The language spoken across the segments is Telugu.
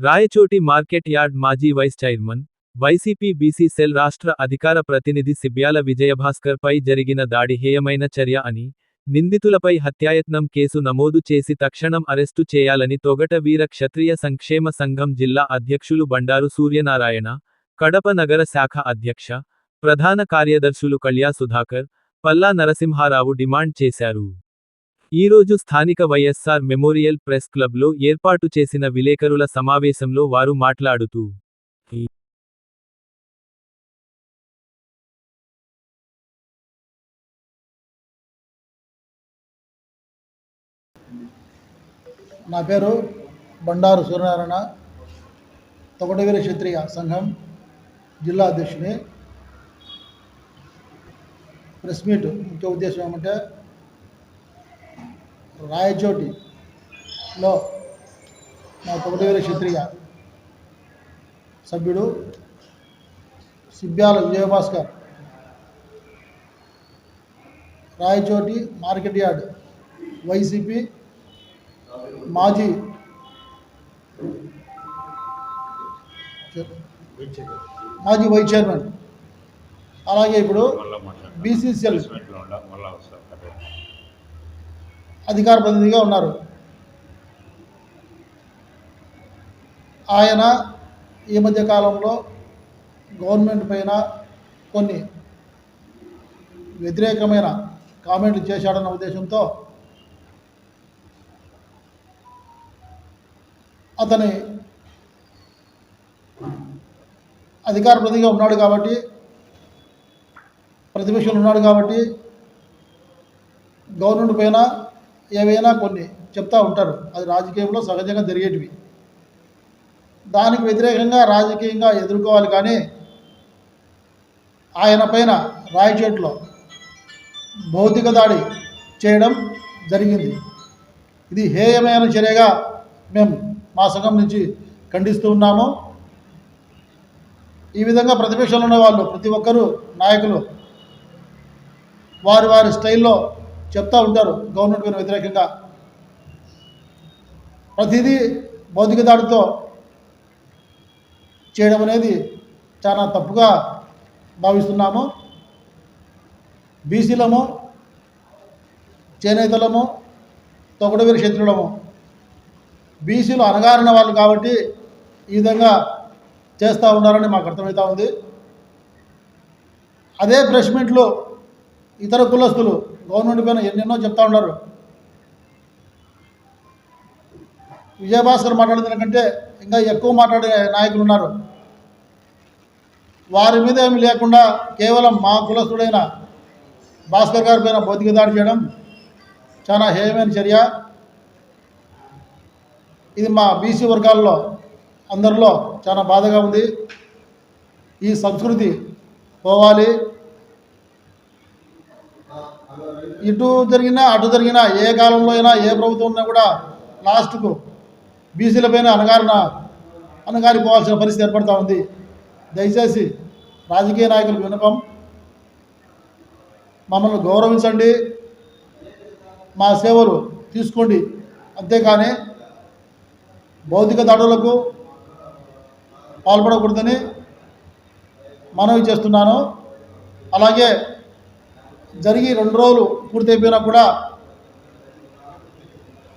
రాయచోటి మార్కెట్ యార్డ్ మాజీ vice chairman YCP BC cell రాష్ట్ర అధికార ప్రతినిధి సిబ్యాల విజయభాస్కర్ పై జరిగిన దాడి హేయమైన చర్య అని నిందితులపై హత్యాయత్నం కేసు నమోదు చేసి తక్షణం అరెస్టు చేయాలని తొగట వీర క్షత్రియ సంక్షేమ సంఘం జిల్లా అధ్యక్షులు బండారు సూర్యనారాయణ కడప నగర శాఖ అధ్యక్ష ప్రధాన కార్యదర్శులు కళ్యా సుధాకర్ పల్లా నరసింహారావు డిమాండ్ చేశారు. ఈరోజు స్థానిక వైఎస్సార్ మెమోరియల్ ప్రెస్ క్లబ్లో ఏర్పాటు చేసిన విలేకరుల సమావేశంలో వారు మాట్లాడుతూ నా పేరు బండారు సూర్యనారాయణ తొగటవీర క్షత్రియ సంఘం జిల్లా అధ్యక్షుని. ప్రెస్ మీట్ ముఖ్య ఉద్దేశం ఏమంటే రాయచోటిలో మా తొగటవీర క్షత్రియ సభ్యుడు Sibbyala Vijayabhaskar. Rayachoti market yard YCP మాజీ మాజీ వైస్ చైర్మన్. అలాగే ఇప్పుడు బీసీసీఎల్ అధికార ప్రతినిధిగా ఉన్నారు. ఆయన ఈ మధ్య కాలంలో గవర్నమెంట్ పైన కొన్ని వ్యతిరేకమైన కామెంట్లు చేశాడన్న ఉద్దేశంతో అతని అధికార ప్రతిగా ఉన్నాడు కాబట్టి ప్రతిపక్షంలో ఉన్నాడు కాబట్టి గవర్నమెంట్ పైన ఏవైనా కొన్ని చెప్తూ ఉంటారు. అది రాజకీయంలో సహజంగా జరిగేటివి. దానికి వ్యతిరేకంగా రాజకీయంగా ఎదుర్కోవాలి కానీ ఆయన పైన రాయచేట్లో భౌతిక దాడి చేయడం జరిగింది. ఇది హేయమైన చర్యగా మేము మా సంఘం నుంచి ఖండిస్తూ ఉన్నాము. ఈ విధంగా ప్రతిపక్షంలో ఉన్న వాళ్ళు ప్రతి ఒక్కరూ నాయకులు వారి వారి స్టైల్లో చెప్తూ ఉంటారు గవర్నమెంట్ మీద వ్యతిరేకంగా. ప్రతిదీ భౌతిక దాడితో చేయడం అనేది చాలా తప్పుగా భావిస్తున్నాము. బీసీలము చేనేతలము తొగడవీర క్షత్రులము బీసీలు అనగారిన వాళ్ళు కాబట్టి ఈ విధంగా చేస్తూ ఉన్నారని మాకు అర్థమవుతూ ఉంది. అదే ప్రెస్ ఇతర కులస్తులు గవర్నమెంట్ పైన ఎన్నెన్నో చెప్తా ఉన్నారు. విజయభాస్కర్ మాట్లాడిన కంటే ఇంకా ఎక్కువ మాట్లాడే నాయకులు ఉన్నారు. వారి మీద ఏమి లేకుండా కేవలం మా కులస్తుడైన భాస్కర్ గారి పైన భౌతిక దాడి చేయడం చాలా హేయమైన చర్య. ఇది మా బీసీ వర్గాల్లో అందరిలో చాలా బాధగా ఉంది. ఈ సంస్కృతి పోవాలి. ఇటు జరిగినా అటు జరిగినా ఏ కాలంలో అయినా ఏ ప్రభుత్వం ఉన్నా కూడా లాస్ట్కు బీసీలపైన అనగారిన అనగారిపోవాల్సిన పరిస్థితి ఏర్పడుతూ ఉంది. దయచేసి రాజకీయ నాయకుల వినపం మమ్మల్ని గౌరవించండి. మా సేవలు తీసుకోండి. అంతేకాని భౌతిక దాడులకు పాల్పడకూడదని మనవి చేస్తున్నాను. అలాగే జరిగి రెండు రోజులు పూర్తయిపోయినా కూడా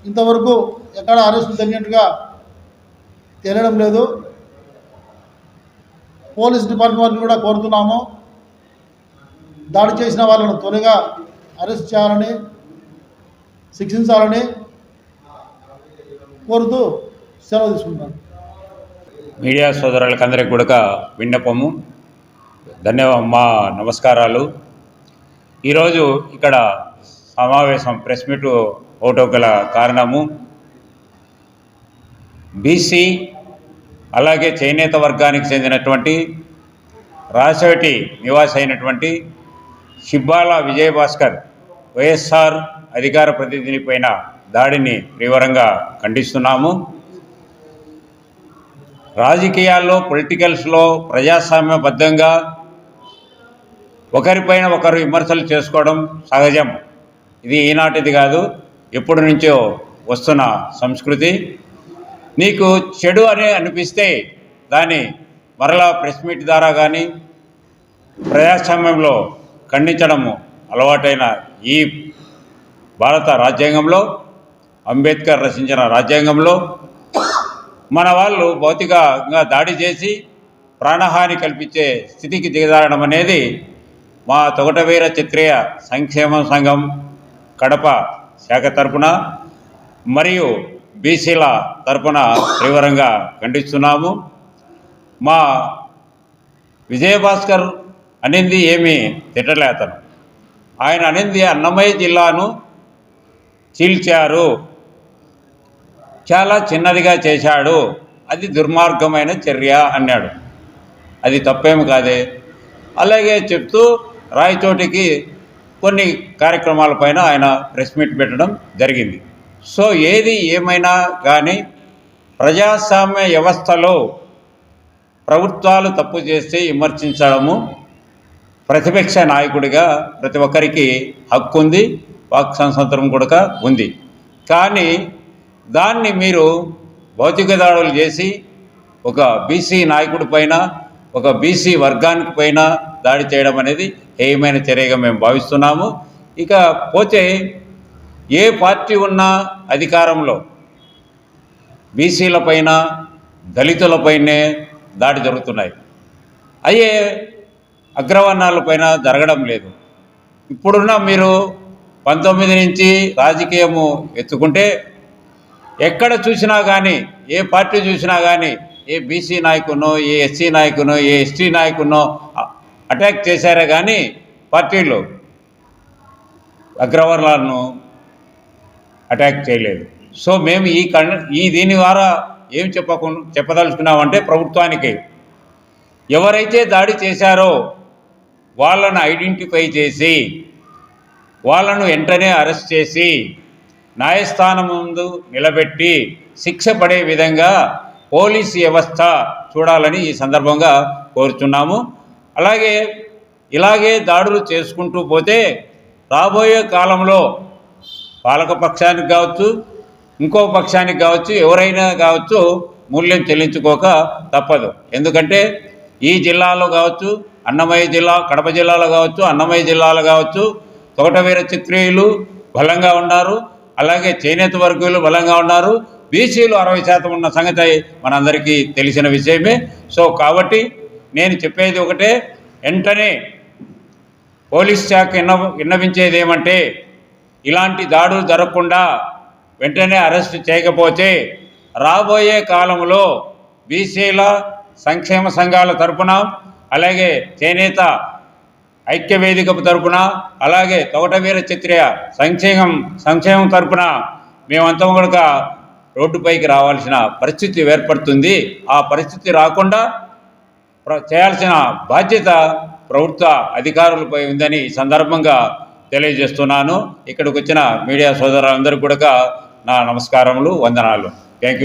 ఇంతవరకు ఎక్కడ అరెస్టు జరిగినట్టుగా తెలియడం లేదు. పోలీస్ డిపార్ట్మెంట్ కూడా కోరుతున్నాము. దాడి చేసిన వాళ్ళను త్వరగా అరెస్ట్ చేయాలని శిక్షించాలని కోరుతూ సెలవు తీసుకుంటాను మీడియా సోదరులకందరికి కూడా విన్నపము. ధన్యవా మా నమస్కారాలు. ఈరోజు ఇక్కడ సమావేశం ప్రెస్ మీట్ ఓటో గల కారణము. బీసీ అలాగే చేనేత వర్గానికి చెందినటువంటి రాసోటి నివాసి అయినటువంటి షిబ్బాల విజయభాస్కర్ వైఎస్ఆర్ అధికార ప్రతినిధి పైన దాడిని తీవ్రంగా ఖండిస్తున్నాము. రాజకీయాల్లో పొలిటికల్స్లో ప్రజాస్వామ్యబద్ధంగా ఒకరిపైన ఒకరు విమర్శలు చేసుకోవడం సహజం. ఇది ఈనాటిది కాదు ఎప్పటి నుంచో వస్తున్న సంస్కృతి. నీకు చెడు అని అనిపిస్తే దాన్ని మరలా ప్రెస్ మీట్ ద్వారా కానీ ప్రజాస్వామ్యంలో ఖండించడము అలవాటైన ఈ భారత రాజ్యాంగంలో అంబేద్కర్ రచించిన రాజ్యాంగంలో మన వాళ్ళు భౌతికంగా దాడి చేసి ప్రాణహాని కల్పించే స్థితికి దిగజారడం అనేది మా తొగటవీర చిత్రీయ సంక్షేమ సంఘం కడప శాఖ తరపున మరియు బీసీల తరపున తీవ్రంగా ఖండిస్తున్నాము. మా విజయభాస్కర్ అనింది ఏమీ తిట్టలేతను ఆయన అనింది అన్నమయ్య జిల్లాను చీల్చారు. చాలా చిన్నదిగా చేశాడు. అది దుర్మార్గమైన చర్య అన్నాడు. అది తప్పేమి కాదే. అలాగే చెప్తూ రాయచోటికి కొన్ని కార్యక్రమాలపైన ఆయన ప్రెస్ మీట్ పెట్టడం జరిగింది. సో ఏది ఏమైనా కానీ ప్రజాస్వామ్య వ్యవస్థలో ప్రభుత్వాలు తప్పు చేస్తే విమర్శించడము ప్రతిపక్ష నాయకుడిగా ప్రతి ఒక్కరికి హక్కు ఉంది వాక్ స్వాతంత్రం కూడా ఉంది. కానీ దాన్ని మీరు భౌతిక దాడులు చేసి ఒక బీసీ నాయకుడి పైన ఒక బీసీ వర్గానికి పైన దాడి చేయడం అనేది హేయమైన చర్యగా మేము భావిస్తున్నాము. ఇక పోతే ఏ పార్టీ ఉన్నా అధికారంలో బీసీలపైన దళితులపైనే దాడి జరుగుతున్నాయి. అయ్యే అగ్రవర్ణాలపైన జరగడం లేదు. ఇప్పుడున్న మీరు పంతొమ్మిది నుంచి రాజకీయము ఎత్తుకుంటే ఎక్కడ చూసినా కానీ ఏ పార్టీ చూసినా కానీ ఏ బీసీ నాయకునో ఏ ఎస్సీ నాయకునో ఏ ఎస్టీ నాయకునో అటాక్ చేశారే కానీ పార్టీలు అగ్రవర్ణాలను అటాక్ చేయలేదు. సో మేము ఈ కండ ఈ దీని ద్వారా ఏం చెప్పకుండా చెప్పదలుచుకున్నామంటే ప్రభుత్వానికి ఎవరైతే దాడి చేశారో వాళ్ళను ఐడెంటిఫై చేసి వాళ్ళను వెంటనే అరెస్ట్ చేసి న్యాయస్థానం ముందు నిలబెట్టి శిక్ష పడే విధంగా పోలీస్ వ్యవస్థ చూడాలని ఈ సందర్భంగా కోరుచున్నాము. అలాగే ఇలాగే దాడులు చేసుకుంటూ పోతే రాబోయే కాలంలో పాలకపక్షానికి కావచ్చు ఇంకో పక్షానికి కావచ్చు ఎవరైనా కావచ్చు మూల్యం చెల్లించుకోక తప్పదు. ఎందుకంటే ఈ జిల్లాలో కావచ్చు అన్నమయ్య జిల్లా కడప జిల్లాలో కావచ్చు అన్నమయ్య జిల్లాలో కావచ్చు తోటవీర చిత్రీయులు బలంగా ఉన్నారు అలాగే చేనేత వర్గీయులు బలంగా ఉన్నారు బీసీలు అరవై శాతం ఉన్న సంగతి మనందరికీ తెలిసిన విషయమే. సో కాబట్టి నేను చెప్పేది ఒకటే వెంటనే పోలీస్ శాఖ విన్న విన్నవించేది ఏమంటే ఇలాంటి దాడులు జరగకుండా వెంటనే అరెస్ట్ చేయకపోతే రాబోయే కాలంలో బీసీల సంక్షేమ సంఘాల తరపున అలాగే చేనేత ఐక్య వేదిక తరపున అలాగే తోటవీర చిత్రయ సంక్షేమం సంక్షేమం తరపున మేమంతా కూడా రోడ్డుపైకి రావాల్సిన పరిస్థితి ఏర్పడుతుంది. ఆ పరిస్థితి రాకుండా చేయాల్సిన బాధ్యత ప్రభుత్వ అధికారులపై ఉందని ఈ సందర్భంగా తెలియజేస్తున్నాను. ఇక్కడికి వచ్చిన మీడియా సోదరులందరూ కూడా నా నమస్కారములు వందనాలు. Thank you